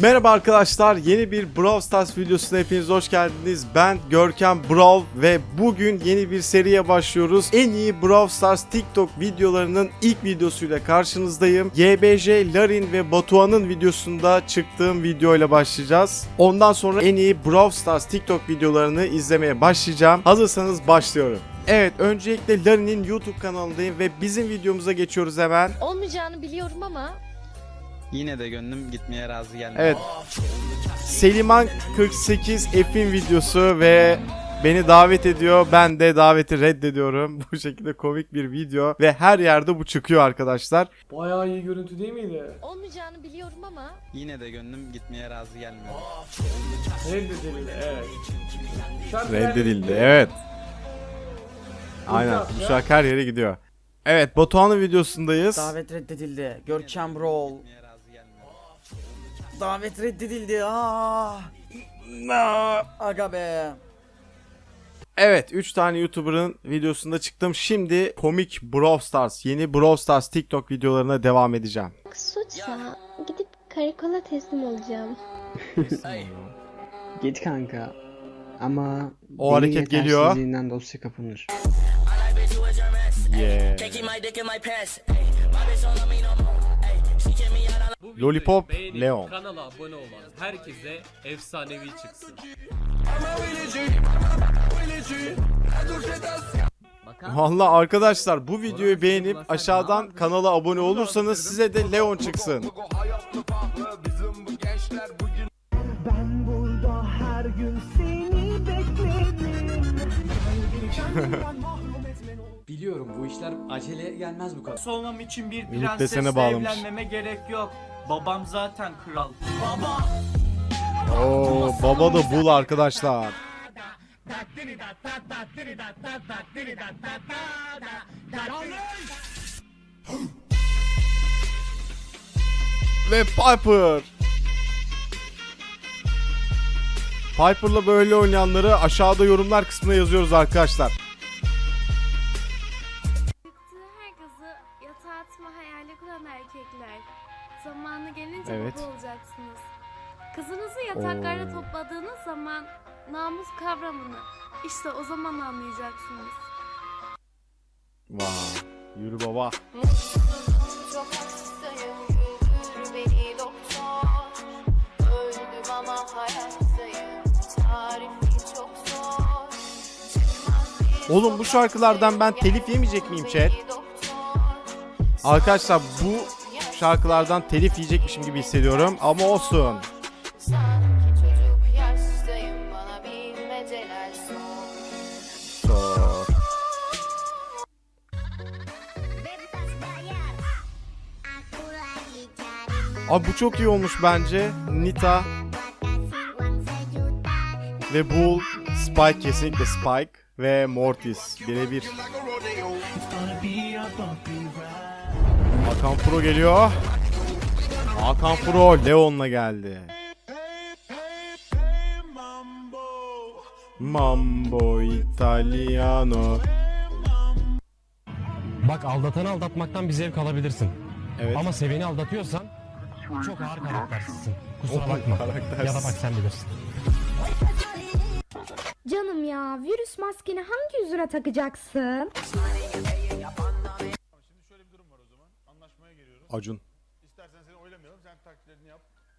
Merhaba arkadaşlar, yeni bir Brawl Stars videosuna hepiniz hoş geldiniz. Ben Görkem Brawl ve bugün yeni bir seriye başlıyoruz. En iyi Brawl Stars TikTok videolarının ilk videosuyla karşınızdayım. YBJ, Larin ve Batuhan'ın videosunda çıktığım videoyla başlayacağız. Ondan sonra en iyi Brawl Stars TikTok videolarını izlemeye başlayacağım. Hazırsanız başlıyorum. Evet, öncelikle Larin'in YouTube kanalındayım ve bizim videomuza geçiyoruz hemen. Olmayacağını biliyorum ama Yine de gönlüm gitmeye razı gelmedi. Evet. Seliman 48 F'in videosu ve beni davet ediyor. Ben de daveti reddediyorum. Bu şekilde komik bir video ve her yerde bu çıkıyor arkadaşlar. Bayağı iyi görüntü değil miydi? olmayacağını biliyorum ama Yine de gönlüm gitmeye razı gelmedi. Reddedildi evet. Şarkı Reddedildi. Evet. Aynen. Bu şarkı her yere gidiyor. Evet, Batuhan'ın videosundayız. Davet reddedildi. Görkem Brawl. Gitmeye razı. Davet reddedildi. Aa. Aga be. Evet 3 tane YouTuber'ın videosunda çıktım. Şimdi komik Brawl Stars, yeni Brawl Stars TikTok videolarına devam edeceğim. Suçsa gidip karakola teslim olacağım. Git kanka. Ama O hareket geliyor. yetersizliğinden dosya kapanır. Yeah. Bu Lollipop, beğenip Leon. Kanala abone olan herkese efsanevi çıksın. Valla arkadaşlar bu videoyu beğenip aşağıdan kanala abone olursanız size de Leon çıksın. Biliyorum bu işler aceleye gelmez bu kadar. olmam için bir Minik prensesle desene bağlamış. evlenmeme gerek yok. Babam zaten kral. Oo baba da bul arkadaşlar. Ve Piper. Piper'la böyle oynayanları aşağıda yorumlar kısmına yazıyoruz arkadaşlar. Kavramını işte o zaman anlayacaksınız. Vay. Yürü baba. Çok hastayım, beni doktor. Öldüm ama hayattayım, tarifi çok zor. Çıkmaz bir Oğlum bu şarkılardan ben telif yemeyecek miyim chat? Arkadaşlar bu şarkılardan telif yiyecekmişim gibi hissediyorum ama olsun. Sanki Abi bu çok iyi olmuş bence. Nita ve Bull, Spike kesinlikle Spike ve Mortis birebir. Hakan Pro geliyor. Hakan Pro Leon'la geldi. Mambo Italiano. Bak aldatanı aldatmaktan bir zevk alabilirsin. Evet. Ama seveni aldatıyorsan çok ağır karaktersizsin. Kusura bakma. Ya da bak sen bilirsin. Canım ya, virüs maskeni hangi yüzüne takacaksın? Acun.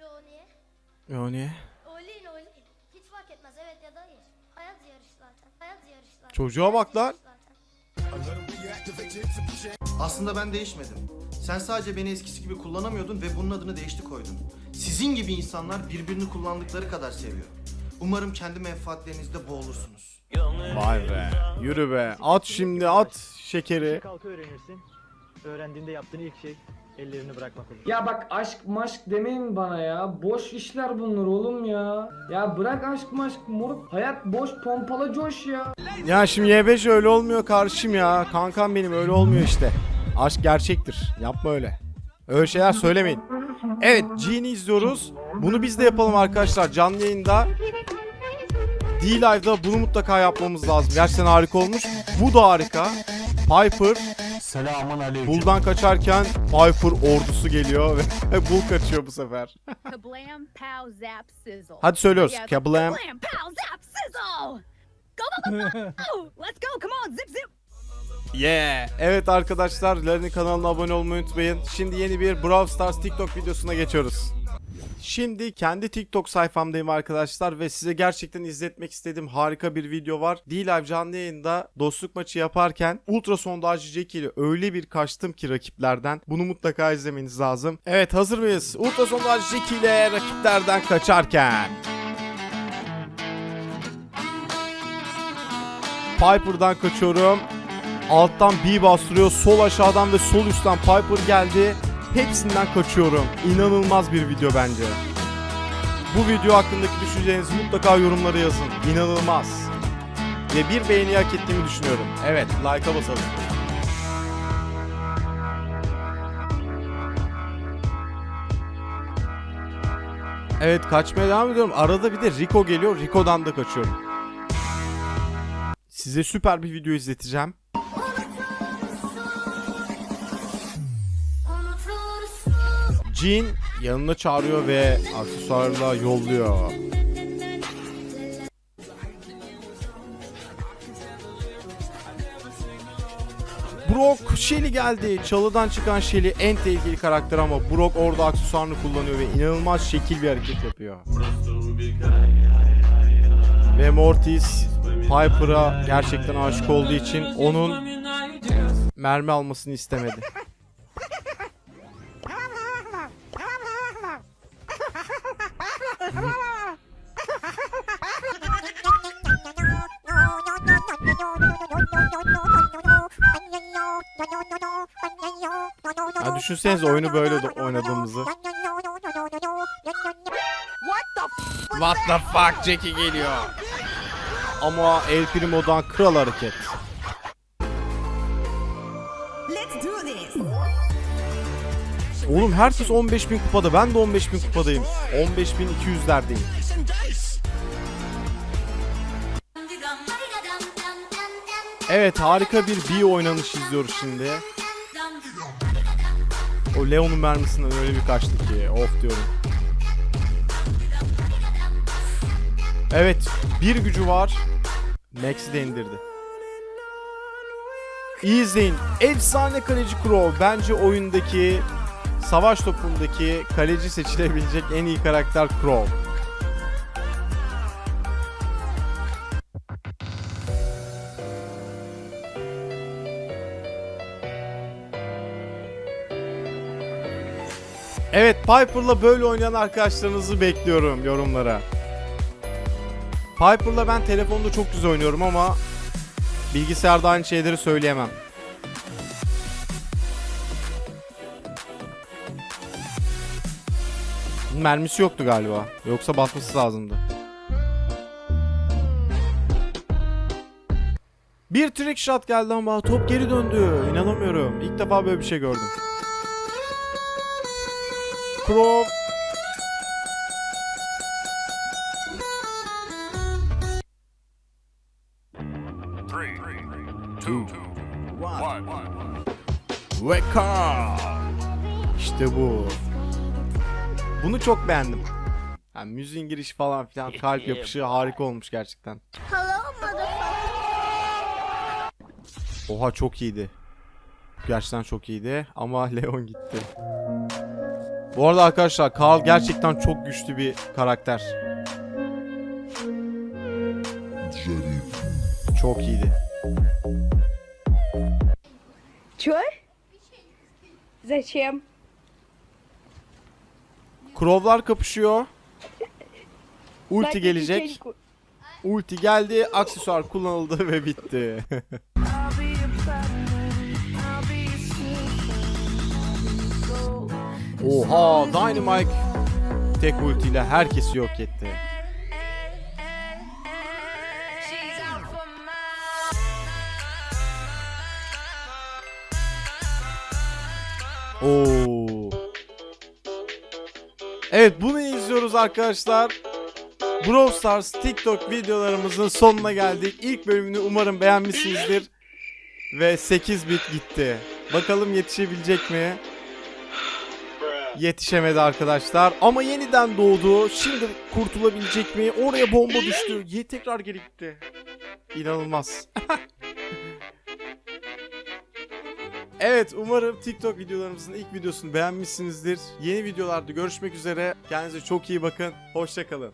Yo niye? O ne? Oylayın oylayın. Hiç fark etmez evet ya da hayır. Hayat yarışı zaten. Hayat yarışı zaten. Çocuğa bak lan. Aslında ben değişmedim. Sen sadece beni eskisi gibi kullanamıyordun ve bunun adını değişti koydun. Sizin gibi insanlar birbirini kullandıkları kadar seviyor. Umarım kendi menfaatlerinizde boğulursunuz. Vay be. Yürü be. At şimdi at şekeri. Kalk öğrenirsin. Öğrendiğinde yaptığın ilk şey ellerini bırakmak olur. Ya bak aşk maşk demeyin bana ya. Boş işler bunlar oğlum ya. Ya bırak aşk maşk moruk. Hayat boş pompala coş ya. Ya şimdi Y5 öyle olmuyor kardeşim ya. Kankam benim öyle olmuyor işte. Aşk gerçektir. Yapma öyle. Öyle şeyler söylemeyin. Evet Gene'i izliyoruz. Bunu biz de yapalım arkadaşlar canlı yayında. D-Live'da bunu mutlaka yapmamız lazım. Gerçekten harika olmuş. Bu da harika. Piper, Selamun aleyküm. Bull'dan kaçarken Piper ordusu geliyor ve Bull kaçıyor bu sefer. Kablam pow zap sizzle. Hadi söylüyoruz. Kablam. Kablam pow zap sizzle. Go go go go. Let's go. Come on zip zip. Yeah. Evet arkadaşlar, Larry'nin kanalına abone olmayı unutmayın. Şimdi yeni bir Brawl Stars TikTok videosuna geçiyoruz. Şimdi kendi TikTok sayfamdayım arkadaşlar ve size gerçekten izletmek istediğim harika bir video var. D-Live canlı yayında dostluk maçı yaparken Ultra Sondajcı Jackie ile öyle bir kaçtım ki rakiplerden. Bunu mutlaka izlemeniz lazım. Evet hazır mıyız? Ultra Sondajcı Jackie ile rakiplerden kaçarken. Piper'dan kaçıyorum. Alttan B bastırıyor. Sol aşağıdan ve sol üstten Piper geldi. Hepsinden kaçıyorum. İnanılmaz bir video bence. Bu video hakkındaki düşüncelerinizi mutlaka yorumlara yazın. İnanılmaz. Ve bir beğeni hak ettiğimi düşünüyorum. Evet, like'a basalım. Evet, kaçmaya devam ediyorum. Arada bir de Rico geliyor. Rico'dan da kaçıyorum. Size süper bir video izleteceğim. Jean yanına çağırıyor ve aksesuarla yolluyor. Brock Shelly geldi. Çalıdan çıkan Shelly en tehlikeli karakter ama Brock orada aksesuarını kullanıyor ve inanılmaz şekil bir hareket yapıyor. Ve Mortis Piper'a gerçekten aşık olduğu için onun mermi almasını istemedi. Ya düşünsenize oyunu böyle de oynadığımızı. What the fuck Jackie geliyor. Ama El Primo'dan kral hareket. Oğlum herkes 15.000 kupada. Ben de 15.000 kupadayım. 15.200'lerdeyim. Evet harika bir B oynanış izliyoruz şimdi. O Leon'un mermisinden öyle bir kaçtı ki. Of diyorum. Evet bir gücü var. Max'i de indirdi. İyi izleyin. Efsane kaleci Crow. Bence oyundaki savaş topundaki kaleci seçilebilecek en iyi karakter Crow. Evet Piper'la böyle oynayan arkadaşlarınızı bekliyorum yorumlara. Piper'la ben telefonda çok güzel oynuyorum ama bilgisayarda aynı şeyleri söyleyemem. Mermisi yoktu galiba. Yoksa basması lazımdı. Bir trick shot geldi ama top geri döndü. İnanamıyorum. İlk defa böyle bir şey gördüm. Crow. Wake up. İşte bu. Bunu çok beğendim. Yani müziğin girişi falan filan kalp yapışı harika olmuş gerçekten. Oha çok iyiydi. Gerçekten çok iyiydi ama Leon gitti. Bu arada arkadaşlar Carl gerçekten çok güçlü bir karakter. Çok iyiydi. Чё? Зачем? Crow'lar kapışıyor. Ulti gelecek. Ulti geldi, aksesuar kullanıldı ve bitti. Oha, Dynamite tek ultiyle herkesi yok etti. Oo. Evet bunu izliyoruz arkadaşlar. Brawl Stars TikTok videolarımızın sonuna geldik. İlk bölümünü umarım beğenmişsinizdir. Ve 8 bit gitti. Bakalım yetişebilecek mi? Yetişemedi arkadaşlar ama yeniden doğdu. Şimdi kurtulabilecek mi? Oraya bomba düştü. Ye tekrar geri gitti. İnanılmaz. Evet umarım TikTok videolarımızın ilk videosunu beğenmişsinizdir. Yeni videolarda görüşmek üzere. Kendinize çok iyi bakın. Hoşçakalın.